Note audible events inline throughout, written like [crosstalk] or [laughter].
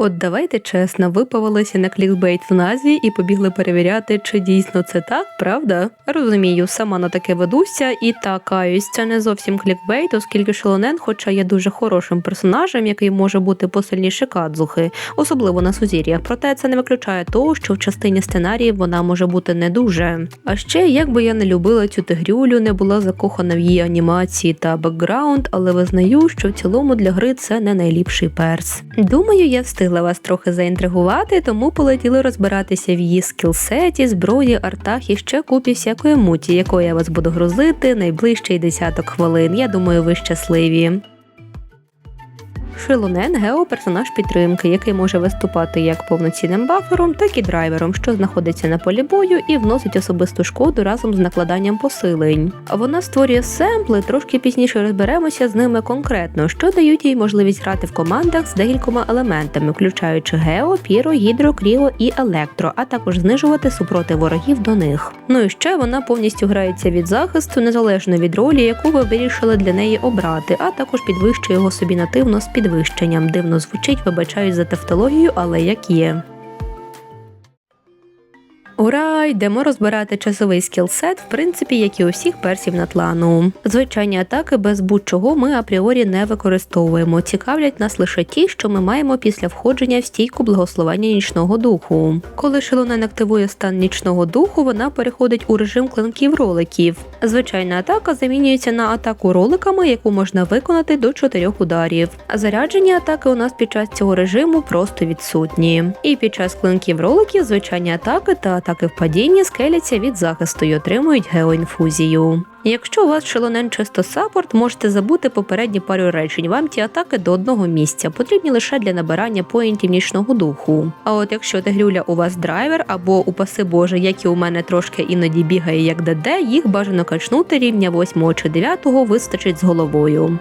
От давайте чесно, ви повелися на клікбейт в назві і побігли перевіряти, чи дійсно це так, правда? Розумію, сама на таке ведуся і так каюсь, це не зовсім клікбейт, оскільки Шелонен, хоча є дуже хорошим персонажем, який може бути посильніше кадзухи, особливо на сузір'ях. Проте це не виключає того, що в частині сценаріїв вона може бути не дуже. А ще, як би я не любила цю тигрюлю, не була закохана в її анімації та бекграунд, але визнаю, що в цілому для гри це не найліпший перс. Думаю, я встигла вас трохи заінтригувати, тому полетіли розбиратися в її скілсеті, зброї, артах і ще купі всякої муті, якою я вас буду грузити найближчий десяток хвилин. Я думаю, ви щасливі. Шилонен Гео персонаж підтримки, який може виступати як повноцінним бафером, так і драйвером, що знаходиться на полі бою і вносить особисту шкоду разом з накладанням посилень. Вона створює семпли, трошки пізніше розберемося з ними конкретно, що дають їй можливість грати в командах з декількома елементами, включаючи Гео, Піро, Гідро, Кріо і Електро, а також знижувати супроти ворогів до них. Ну і ще вона повністю грається від захисту, незалежно від ролі, яку ви вирішили для неї обрати, а також підвищує його собі нативно з підвищенням. Дивно звучить, вибачаюсь за тавтологію, але як є. Ура! Йдемо розбирати часовий скілсет, в принципі, як і у всіх персів на тлану. Звичайні атаки без будь-чого ми апріорі не використовуємо. Цікавлять нас лише ті, що ми маємо після входження в стійку благословення нічного духу. Коли Шелонен активує стан нічного духу, вона переходить у режим клинків роликів. Звичайна атака замінюється на атаку роликами, яку можна виконати до чотирьох ударів. Заряджені атаки у нас під час цього режиму просто відсутні. І під час клинків роликів звичайні атаки та атаки в падінні скеляться від захисту і отримують геоінфузію. Якщо у вас шелонен чисто саппорт, можете забути попередні пару речень. Вам ті атаки до одного місця потрібні лише для набирання поінтів нічного духу. А от якщо тигрюля у вас драйвер або упаси Боже, як і у мене трошки іноді бігає як ДД, їх бажано качнути рівня 8 чи 9 вистачить з головою.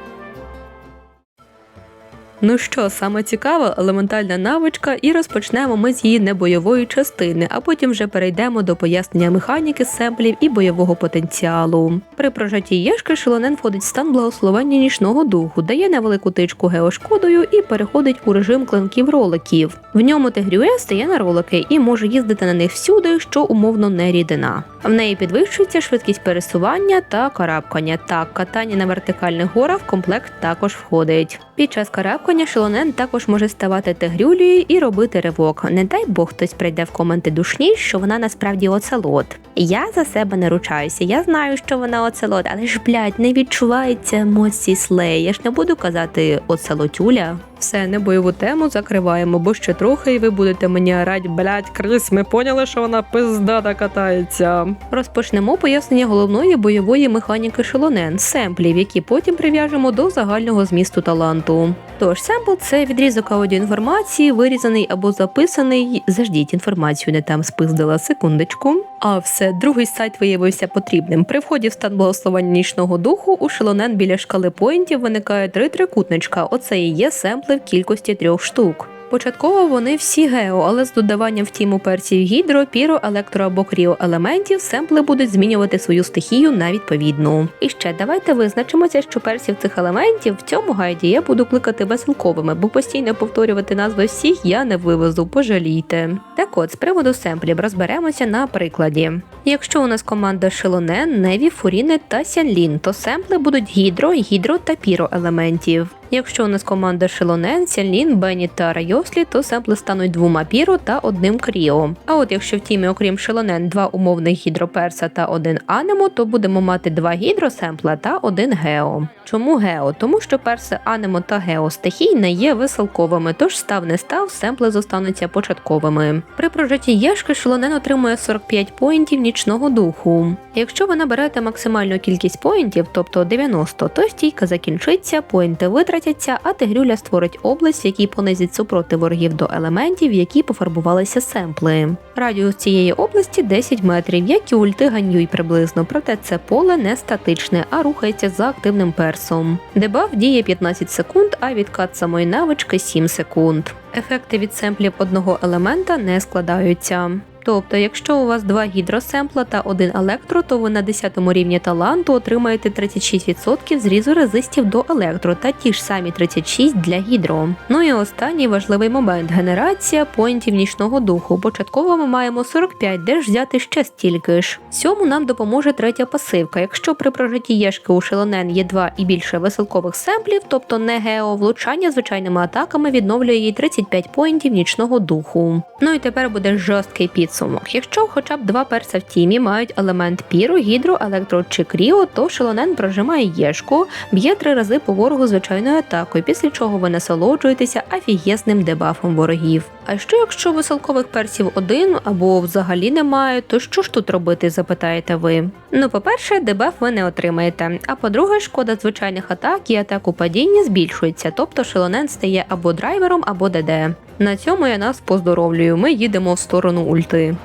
Ну що, саме цікава елементальна навичка, і розпочнемо ми з її небойової частини, а потім вже перейдемо до пояснення механіки семплів і бойового потенціалу. При прожатті єшки шелонен входить в стан благословення нічного духу, дає невелику тичку геошкодою і переходить у режим клинків роликів. В ньому тигрює стає на ролики і може їздити на них всюди, що умовно не рідина. В неї підвищується швидкість пересування та карабкання. Так, катання на вертикальних горах в комплект також входить. Під час карабкання шелонен також може ставати тигрюлею і робити ривок. Не дай Бог хтось прийде в коменти душні, що вона насправді оцелот. Я за себе не ручаюся. Я знаю, що вона оцелот, але ж блядь, не відчувається емоції слей. Я ж не буду казати оцелотюля. Все, не бойову тему закриваємо, бо ще трохи, і ви будете мені орать, блять, Крис, ми поняли, що вона пиздата катається. Розпочнемо пояснення головної бойової механіки шелонен, семплів, які потім прив'яжемо до загального змісту таланту. Тож, семпл це відрізок аудіоінформації, вирізаний або записаний. Заждіть інформацію, не там спиздила секундочку. А все, другий сайт виявився потрібним. При вході в стан благословення нічного духу у шелонен біля шкали поінтів виникає три трикутничка. Оце і є семпли в кількості трьох штук. Початково вони всі гео, але з додаванням в тіму персів гідро, піро, електро або кріо елементів семпли будуть змінювати свою стихію на відповідну. І ще давайте визначимося, що персів цих елементів в цьому гайді я буду кликати веселковими, бо постійно повторювати назви всіх я не вивезу, пожалійте. Так от, з приводу семплів розберемося на прикладі. Якщо у нас команда Шелонен, Неві, Фуріни та Сянлін, то семпли будуть гідро, гідро та піро елементів. Якщо у нас команда Шелонен, Сянлін, Бенні та Райослі, то семпли стануть двома піро та одним кріо. А от якщо в тімі, окрім Шелонен, два умовних гідроперса та один анемо, то будемо мати два гідросемпла та один гео. Чому гео? Тому що перси анемо та гео стихій не є веселковими, тож став не став, семпли зостануться початковими. При прожитті єшки Шелонен отримує 45 поінтів нічного духу. Якщо ви наберете максимальну кількість поінтів, тобто 90, то стійка закінчиться, поінти витратяться, а тигрюля створить область, в якій понизить супроти ворогів до елементів, які пофарбувалися семпли. Радіус цієї області 10 метрів, як і ульти ганьюй приблизно, проте це поле не статичне, а рухається за активним персом. Дебаф діє 15 секунд, а відкат самої навички 7 секунд. Ефекти від семплів одного елемента не складаються. Тобто, якщо у вас два гідросемпла та один електро, то ви на 10 рівні таланту отримаєте 36% зрізу резистів до електро та ті ж самі 36 для гідро. Ну і останній важливий момент генерація поінтів нічного духу. Початково ми маємо 45, де ж взяти ще стільки ж. Цьому нам допоможе третя пасивка. Якщо при прожитті єшки у шелонен є два і більше веселкових семплів, тобто не гео, влучання звичайними атаками відновлює їй 35 поінтів нічного духу. Ну і тепер буде жорсткий підсумок. Якщо хоча б два перса в тімі мають елемент піру, гідро, електро чи кріо, то шелонен прожимає єшку, б'є три рази по ворогу звичайною атакою, після чого ви насолоджуєтеся афігєсним дебафом ворогів. А що якщо веселкових персів один або взагалі немає, то що ж тут робити, запитаєте ви? Ну, по-перше, дебаф ви не отримаєте. А по-друге, шкода звичайних атак і атаку падіння збільшується, тобто шелонен стає або драйвером, або ДД. На цьому я нас поздоровлюю. Ми їдемо в сторону ульти.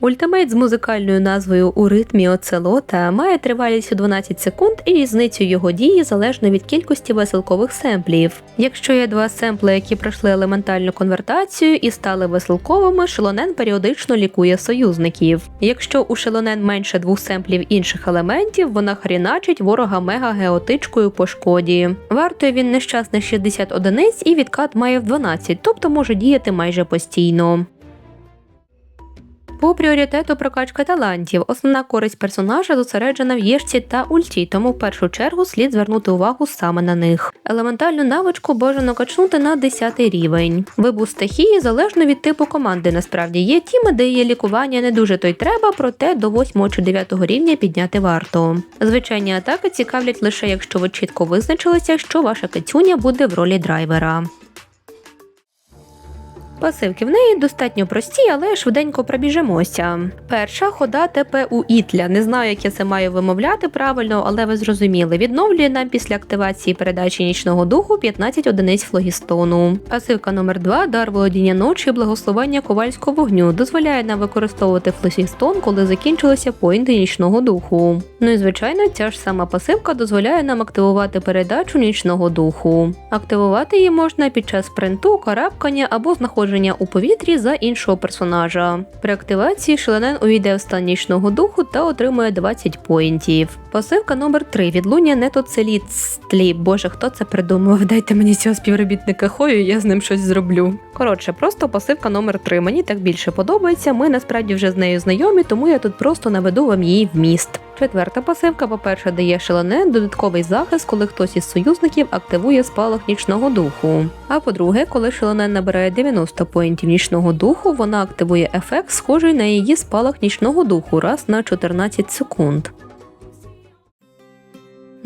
Ультимейт з музикальною назвою У ритмі оцелота має тривалість у 12 секунд і різницю його дії залежно від кількості веселкових семплів. Якщо є два семпли, які пройшли елементальну конвертацію і стали веселковими, шелонен періодично лікує союзників. Якщо у шелонен менше двох семплів інших елементів, вона хріначить ворога мега-геотичкою по шкоді. Вартує він нещасних 60 одиниць і відкат має в 12, тобто може діяти майже постійно. По пріоритету прокачка талантів. Основна користь персонажа зосереджена в єшці та ульті, тому в першу чергу слід звернути увагу саме на них. Елементальну навичку бажано качнути на 10 рівень. Вибух стихії залежно від типу команди. Насправді є тіми, де її лікування не дуже то й треба, проте до 8 чи 9 рівня підняти варто. Звичайні атаки цікавлять лише якщо ви чітко визначилися, що ваша кацюня буде в ролі драйвера. Пасивки в неї достатньо прості, але швиденько пробіжимося. Перша хода ТП у Ітля. Не знаю, як я це маю вимовляти правильно, але ви зрозуміли. Відновлює нам після активації передачі нічного духу 15 одиниць флогістону. Пасивка номер 2 дар володіння ночі, благословення ковальського вогню. Дозволяє нам використовувати флогістон, коли закінчилися поінти нічного духу. Ну і звичайно, ця ж сама пасивка дозволяє нам активувати передачу нічного духу. Активувати її можна під час спринту, карабкання або знаходження у повітрі за іншого персонажа. При активації шеленен увійде в стан нічного духу та отримує 20 поінтів. Пасивка номер 3 відлуння нетоцеліцтлі. Боже, хто це придумав? [laughs] Дайте мені цього співробітника хою, я з ним щось зроблю. Коротше, просто пасивка номер 3 Мені так більше подобається. Ми насправді вже з нею знайомі, тому я тут просто наведу вам її вміст. Четверта пасивка, по-перше, дає шелене додатковий захист, коли хтось із союзників активує спалах нічного духу. А по-друге, коли шелене набирає 90 поінтів нічного духу, вона активує ефект, схожий на її спалах нічного духу раз на 14 секунд.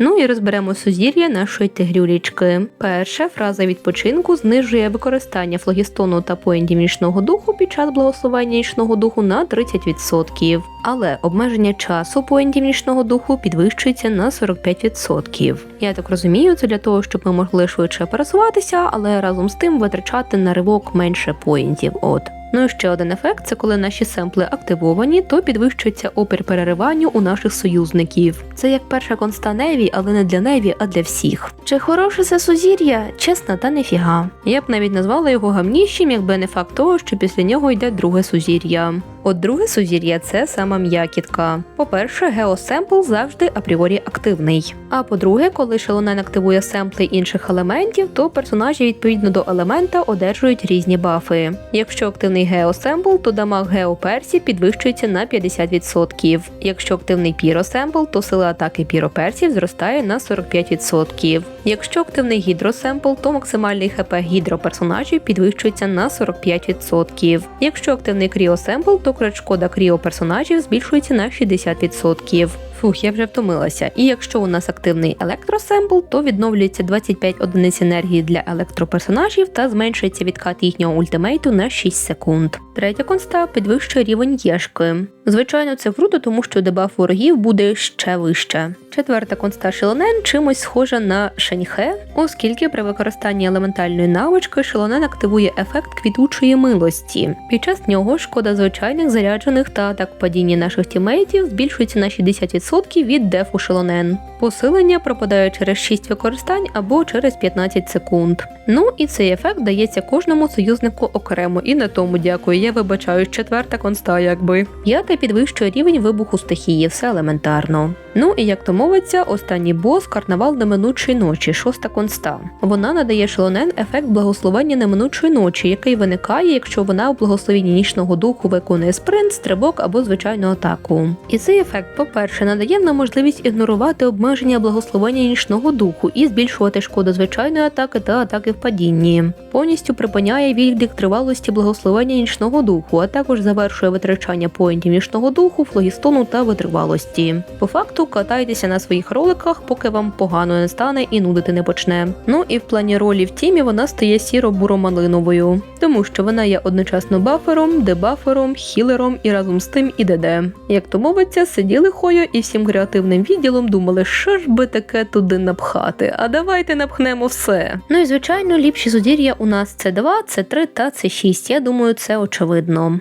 Ну і розберемо сузір'я нашої тигрюлічки. Перша фраза відпочинку знижує використання флогістону та поіндів нічного духу під час благословення нічного духу на 30%. Але обмеження часу поіндів нічного духу підвищується на 45%. Я так розумію, це для того, щоб ми могли швидше пересуватися, але разом з тим витрачати на ривок менше поінтів. От. Ну і ще один ефект це коли наші семпли активовані, то підвищується опір перериванню у наших союзників. Це як перша конста Неві, але не для Неві, а для всіх. Чи хороше це сузір'я? Чесно, та нефіга. Я б навіть назвала його гамніщим, якби не факт того, що після нього йде друге сузір'я. От друге сузір'я це сама м'якітка. По-перше, геосемпл завжди апріорі активний. А по-друге, коли шелонен активує семпли інших елементів, то персонажі відповідно до елемента одержують різні бафи. Якщо активний геосемпл, то дамаг геоперсі підвищується на 50%. Якщо активний піросемпл, то сила атаки піроперсів зростає на 45%. Якщо активний гідросемпл, то максимальний хп гідроперсонажів підвищується на 45%. Якщо активний кріосемпл, то крит шкода кріоперсонажів збільшується на 60%. Фух, я вже втомилася. І якщо у нас активний електросемпл, то відновлюється 25 одиниць енергії для електроперсонажів та зменшується відкат їхнього ультимейту на 6 секунд. Третя конста підвищує рівень єшки. Звичайно, це круто, тому що дебаф ворогів буде ще вище. Четверта конста Шелонен чимось схожа на Шеньхе, оскільки при використанні елементальної навички Шелонен активує ефект квітучої милості. Під час нього шкода звичайних заряджених та атак падіння наших тімейтів збільшується на 60% 10% від дефу Шелонен. Посилення пропадає через 6 використань або через 15 секунд. Ну і цей ефект дається кожному союзнику окремо. І на тому дякую. Я вибачаю, четверта конста, якби. П'яте підвищує рівень вибуху стихії, все елементарно. Ну і як то мовиться, останній бос карнавал неминучої ночі, шоста конста. Вона надає шелонен ефект благословення неминучої ночі, який виникає, якщо вона у благословенні нічного духу виконує спринт, стрибок або звичайну атаку. І цей ефект, по-перше, надає нам можливість ігнорувати обмеження благословення нічного духу і збільшувати шкоду звичайної атаки та атаки в падінні. Повністю припиняє відлік тривалості благословення нічного духу, а також завершує витрачання поінтів нічного духу, флогістону та витривалості. По факту катайтеся на своїх роликах, поки вам погано не стане і нудити не почне. Ну і в плані ролі в тімі вона стає сіро-буро-малиновою, тому що вона є одночасно бафером, дебафером, хілером і разом з тим і ДД. Як то мовиться, сиділи хою і всім креативним відділом думали, що ж би таке туди напхати. А давайте напхнемо все. Ну і звичайно, ліпші зодір'я у нас це 2, це 3 та це 6. Я думаю, це очевидно.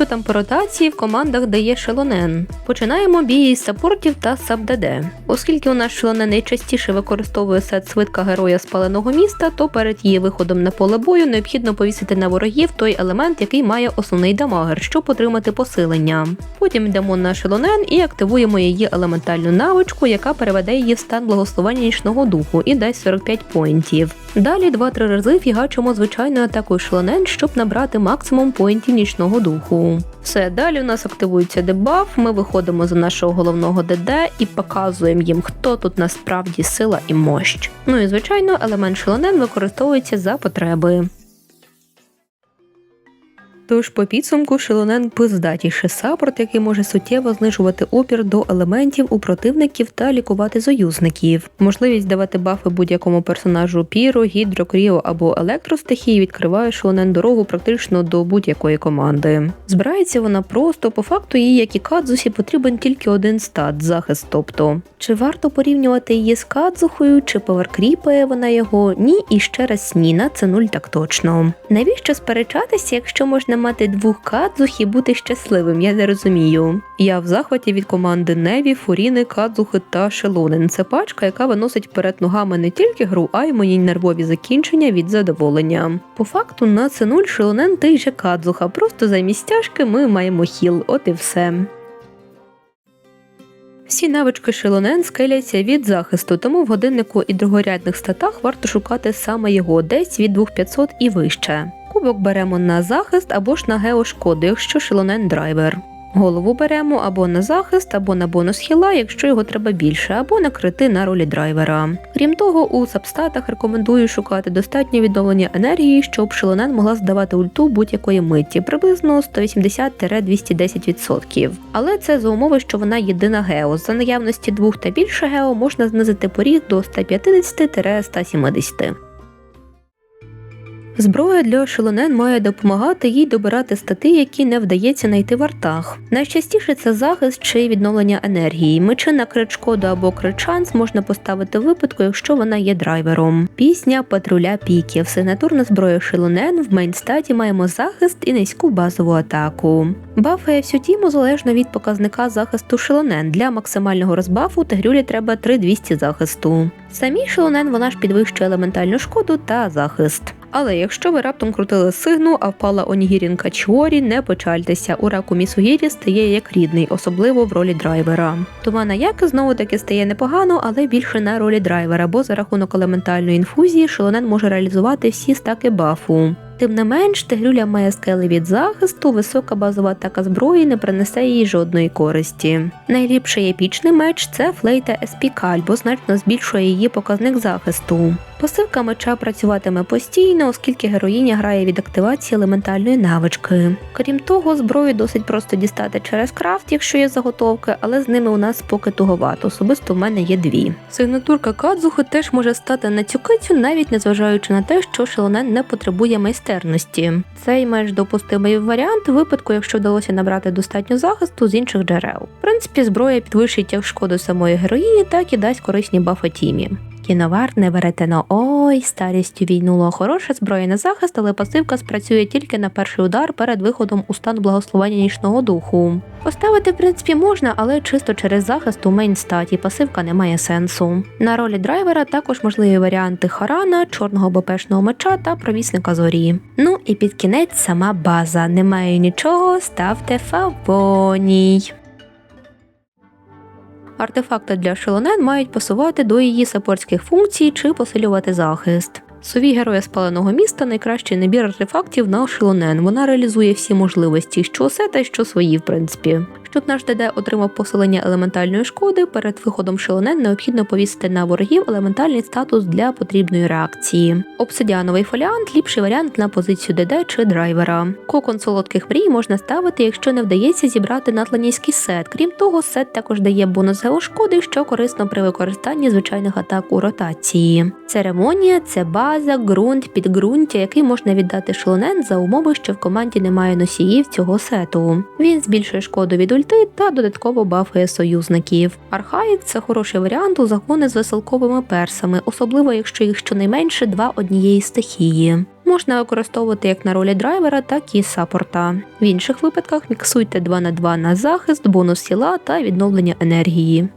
Що там по ротації в командах дає Шелонен? Починаємо бій із саппортів та саб-ДД. Оскільки у нас Шелонен найчастіше використовує сет свитка героя спаленого міста, то перед її виходом на поле бою необхідно повісити на ворогів той елемент, який має основний дамагер, щоб отримати посилення. Потім йдемо на Шелонен і активуємо її елементальну навичку, яка переведе її в стан благословення нічного духу і дасть 45 поінтів. Далі 2-3 рази фігачимо звичайною атакою Шелонен, щоб набрати максимум поінтів нічного духу. Все, далі у нас активується дебаф, ми виходимо за нашого головного ДД і показуємо їм, хто тут насправді сила і мощ. Ну і звичайно, елемент Шелонен використовується за потреби. Тож по підсумку Шелонен пиздатіший саппорт, який може суттєво знижувати опір до елементів у противників та лікувати союзників. Можливість давати бафи будь-якому персонажу Піро, Гідро, Кріо або електростихії відкриває Шелонен дорогу практично до будь-якої команди. Збирається вона просто, по факту їй, як і Кадзусі, потрібен тільки один стат захист. Тобто, чи варто порівнювати її з Кадзухою, чи поверкріпає вона його? Ні, і ще раз ні, на це нуль так точно. Навіщо сперечатися, якщо можна мати двох кадзух і бути щасливим, я не розумію. Я в захваті від команди Неві, Фуріни, Кадзухи та Шелонен. Це пачка, яка виносить перед ногами не тільки гру, а й мої нервові закінчення від задоволення. По факту на це нуль Шелонен той же Кадзуха, просто замість тяжки ми маємо хіл, от і все. Всі навички Шелонен скеляться від захисту, тому в годиннику і другорядних статах варто шукати саме його десь від 2500 і вище. Кубок беремо на захист або ж на геошкоду, якщо Шелонен драйвер. Голову беремо або на захист, або на бонус хіла, якщо його треба більше, або на крити на ролі драйвера. Крім того, у сабстатах рекомендую шукати достатнє відновлення енергії, щоб Шелонен могла здавати ульту будь-якої миті, приблизно 180-210%. Але це за умови, що вона єдина гео. За наявності двох та більше гео можна знизити поріг до 150-170. Зброя для шелонен має допомагати їй добирати стати, які не вдається знайти в артах. Найчастіше це захист чи відновлення енергії. Мечи на крит шкоду або крит шанс можна поставити в випадку, якщо вона є драйвером. Пісня патруля піків. Сигнатурна зброя шелонен в мейнстаті маємо захист і низьку базову атаку. Бафає всю тіму залежно від показника захисту шелонен. Для максимального розбафу тигрюлі треба 3200 захисту. Самій шелонен вона ж підвищує елементальну шкоду та захист. Але якщо ви раптом крутили сигну, а впала Онігірінка Чорі, не печальтеся. У раку Місугірі стає як рідний, особливо в ролі драйвера. Тумана Яки знову таки стає непогано, але більше на ролі драйвера, бо за рахунок елементальної інфузії Шелонен може реалізувати всі стаки бафу. Тим не менш, тигрюля має скели від захисту, висока базова атака зброї не принесе їй жодної користі. Найліпший епічний меч це флейта Еспікаль, бо значно збільшує її показник захисту. Посилка меча працюватиме постійно, оскільки героїня грає від активації елементальної навички. Крім того, зброю досить просто дістати через крафт, якщо є заготовки, але з ними у нас поки туговато. Особисто в мене є дві. Сигнатурка Кадзухи теж може стати на цю кицю, навіть незважаючи на те, що шелонен не потребує майстерності. Цей меч допустимий варіант випадку, якщо вдалося набрати достатньо захисту з інших джерел. В принципі, зброя підвищить як шкоду самої героїні, так і дасть корисні бафи тімі. Кіновар не веретено. Ой, старістю війнуло. Хороша зброя на захист, але пасивка спрацює тільки на перший удар перед виходом у стан благословення нічного духу. Поставити, в принципі, можна, але чисто через захист у мейн статі пасивка не має сенсу. На ролі драйвера також можливі варіанти Харана, чорного БПшного меча та провісника зорі. Ну і під кінець сама база. Немає нічого, ставте фавоній. Артефакти для шелонен мають пасувати до її сапорських функцій чи посилювати захист. Сові героя спаленого міста найкращий набір артефактів на шелонен. Вона реалізує всі можливості, що сета, що свої, в принципі. Щоб наш ДД отримав посилення елементальної шкоди, перед виходом шелонен необхідно повісити на ворогів елементальний статус для потрібної реакції. Обсидіановий фоліант ліпший варіант на позицію ДД чи драйвера. Кокон солодких мрій можна ставити, якщо не вдається зібрати натланійський сет. Крім того, сет також дає бонус геошкоди, що корисно при використанні звичайних атак у ротації. Церемонія це база, ґрунт, підґрунтя, який можна віддати шелонен за умови, що в команді немає носіїв цього сету. Він збільшує шкоду від ульти та додатково бафує союзників. Архаїк це хороший варіант у загони з веселковими персами, особливо якщо їх щонайменше два однієї стихії. Можна використовувати як на ролі драйвера, так і саппорта. В інших випадках міксуйте 2 на 2 на захист, бонус сіла та відновлення енергії.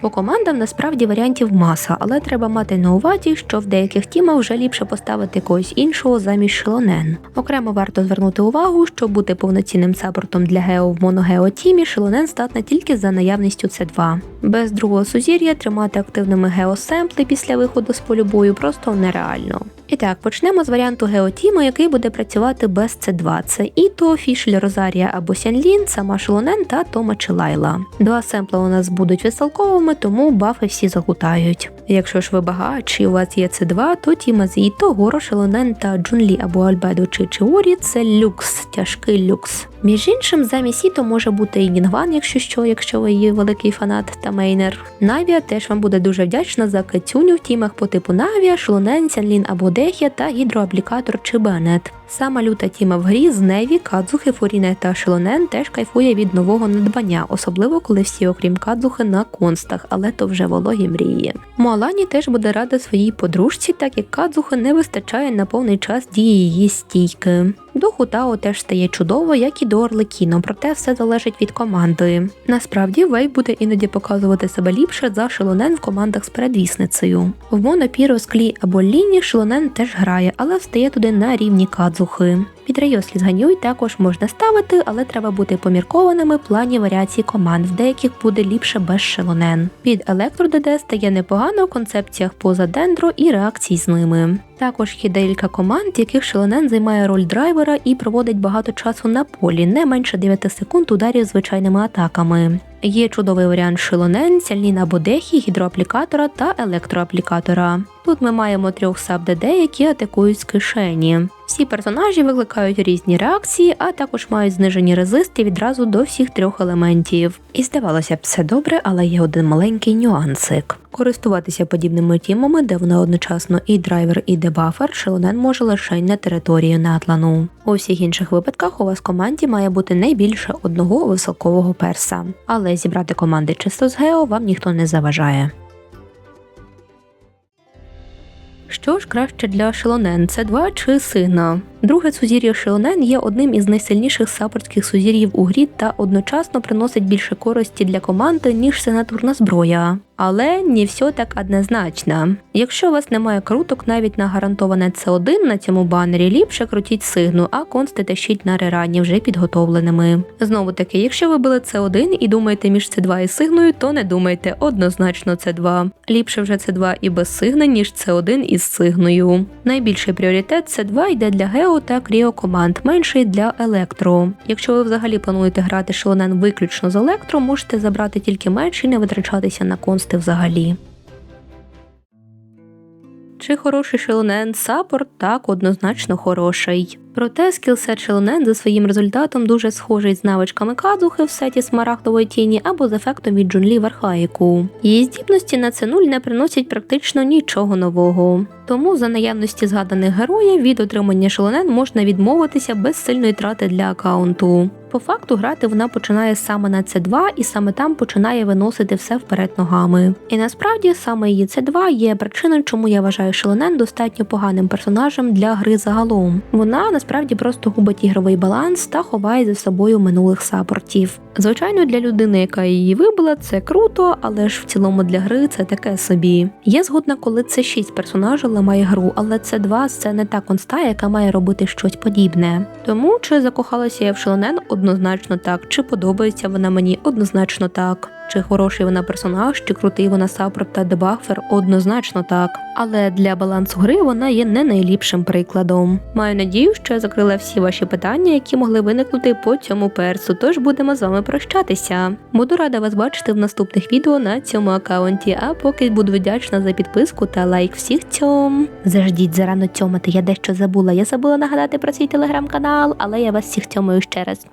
По командам насправді варіантів маса, але треба мати на увазі, що в деяких тімах вже ліпше поставити когось іншого замість шелонен. Окремо варто звернути увагу, що бути повноцінним саппортом для гео в моногео-тімі, шелонен здатна тільки за наявністю С2. Без другого сузір'я тримати активними геосемпли після виходу з полю бою просто нереально. І так, почнемо з варіанту геотіму, який буде працювати без С2. Це Іто, Фішель, Розарія або Сянлін, сама Шелонен та Тома чи Лайла. Два семпла у нас будуть веселковими, тому бафи всі загутають. Якщо ж ви багач у вас є С2, то Тіма з Іто, Горо, Шелонен та Джунлі або Альбедо чи Чиорі це люкс, тяжкий люкс. Між іншим, замість Іто може бути і Нінгван, якщо що, якщо ви є великий фанат та мейнер. Навія теж вам буде дуже вдячна за кацюню в тімах по типу Навія, Шлонен, Сянлін або Дехія та гідроаплікатор чи Бенет. Сама люта тіма в грі з Неві, Кадзухи, Фуріне та Шелонен теж кайфує від нового надбання, особливо коли всі, окрім Кадзухи, на констах, але то вже вологі мрії. Моалані теж буде рада своїй подружці, так як Кадзухи не вистачає на повний час дії її стійки. До Хутао теж стає чудово, як і до Орлекіно, проте все залежить від команди. Насправді Вей буде іноді показувати себе ліпше за Шелонен в командах з передвісницею. В Монопіро, Склі або Ліні Шелонен теж грає, але встає туди на рівні Кадзухи ланцюги. Під Райослі з Ганюй також можна ставити, але треба бути поміркованими в плані варіації команд, в деяких буде ліпше без шелонен. Під Електро ДД стає непогано в концепціях поза дендро і реакцій з ними. Також є декілька команд, яких шелонен займає роль драйвера і проводить багато часу на полі, не менше 9 секунд ударів звичайними атаками. Є чудовий варіант шилонен, сяліна бодехі, гідроаплікатора та електроаплікатора. Тут ми маємо трьох саб-ДД, які атакують з кишені. Всі персонажі викликають різні реакції, а також мають знижені резисти відразу до всіх трьох елементів. І здавалося б, все добре, але є один маленький нюансик. Користуватися подібними тімами, де вона одночасно і драйвер, і дебафер, шелонен може лише на території натлану. У всіх інших випадках у вас в команді має бути не більше одного високового перса. Але зібрати команди чисто з гео вам ніхто не заважає. Що ж краще для Шелонен, це 2 чи сина? Друге сузір'я Шелонен є одним із найсильніших саппортських сузір'їв у грі та одночасно приносить більше користі для команди, ніж сенатурна зброя. Але не все так однозначно. Якщо у вас немає круток навіть на гарантоване С1 на цьому банері, ліпше крутіть сигну, а консти тащіть на рерані вже підготовленими. Знову таки, якщо ви били С1 і думаєте між С2 і сигною, то не думайте однозначно С2. Ліпше вже С2 і без сигни, ніж С1 із сигною. Найбільший пріоритет С2 йде для гео та кріо команд, менший для електро. Якщо ви взагалі плануєте грати шелонен виключно з електро, можете забрати тільки менш і не витрачатися на консти взагалі. Чи хороший шелонен саппорт? Так, однозначно хороший. Проте скілсет Шелонен за своїм результатом дуже схожий з навичками Кадухи в сеті смарагдової тіні або з ефектом від Джунлі в Архаїку. Її здібності на це нуль не приносять практично нічого нового. Тому за наявності згаданих героїв від отримання шелонен можна відмовитися без сильної трати для аккаунту. По факту грати вона починає саме на C2 і саме там починає виносити все вперед ногами. І насправді саме її C2 є причиною, чому я вважаю Шелонен достатньо поганим персонажем для гри загалом. Вона насправді просто губить ігровий баланс та ховає за собою минулих саппортів. Звичайно, для людини, яка її вибила, це круто, але ж в цілому для гри це таке собі. Я згодна, коли це 6 персонажів ламає гру, але це 2 це не та конста, яка має робити щось подібне. Тому чи закохалася я в Шелонен однозначно так, чи подобається вона мені однозначно так. Чи хороший вона персонаж, чи крутий вона саппорт та дебафер, однозначно так. Але для балансу гри вона є не найліпшим прикладом. Маю надію, що я закрила всі ваші питання, які могли виникнути по цьому персу. Тож будемо з вами прощатися. Буду рада вас бачити в наступних відео на цьому аккаунті. А поки буду вдячна за підписку та лайк всіх цьом. Заждіть зарано цьомати, я дещо забула. Я забула нагадати про свій телеграм-канал, але я вас всіх цьомаю ще раз.